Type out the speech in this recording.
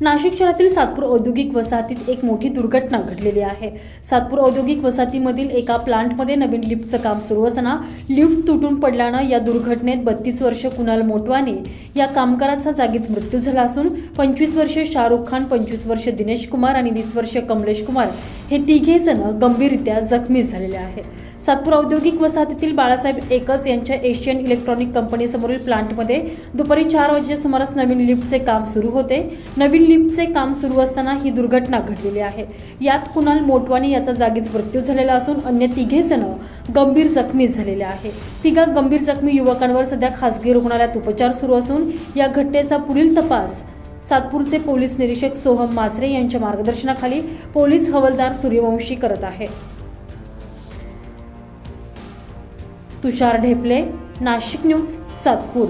नाशिक शहरातील सातपूर औद्योगिक वसाहतीत एक मोठी दुर्घटना घडलेली आहे. सातपूर औद्योगिक वसाहतीमधील एका प्लांटमध्ये नवीन लिफ्टचं काम सुरू असताना लिफ्ट तुटून पडल्यानं या दुर्घटनेत बत्तीस वर्ष कुणाल मोटवाने या कामगाराचा जागीच मृत्यू झाला असून पंचवीस वर्ष शाहरुख खान पंचवीस वर्ष दिनेश कुमार आणि वीस वर्ष कमलेश कुमार हे तिघेजण गंभीररित्या जखमी झालेले आहेत. सातपूर औद्योगिक वसाहतीतील बाळासाहेब एकच यांच्या एशियन इलेक्ट्रॉनिक कंपनीसमोरील प्लांटमध्ये दुपारी चार वाजेच्या सुमारास नवीन लिफ्टचे काम सुरू होते. नवीन लिफ्टचे काम सुरू असताना ही दुर्घटना घडलेली आहे. यात कुणाल मोटवानी याचा जागीच मृत्यू झालेला असून अन्य तिघेजण गंभीर जखमी झालेले आहे तिघा गंभीर जखमी युवकांवर सध्या खासगी रुग्णालयात उपचार सुरू असून या घटनेचा पुढील तपास सातपूरचे पोलीस निरीक्षक सोहम माचरे यांच्या मार्गदर्शनाखाली पोलीस हवालदार सूर्यवंशी करत आहे. तुषार ढेपले नाशिक न्यूज सातपूर.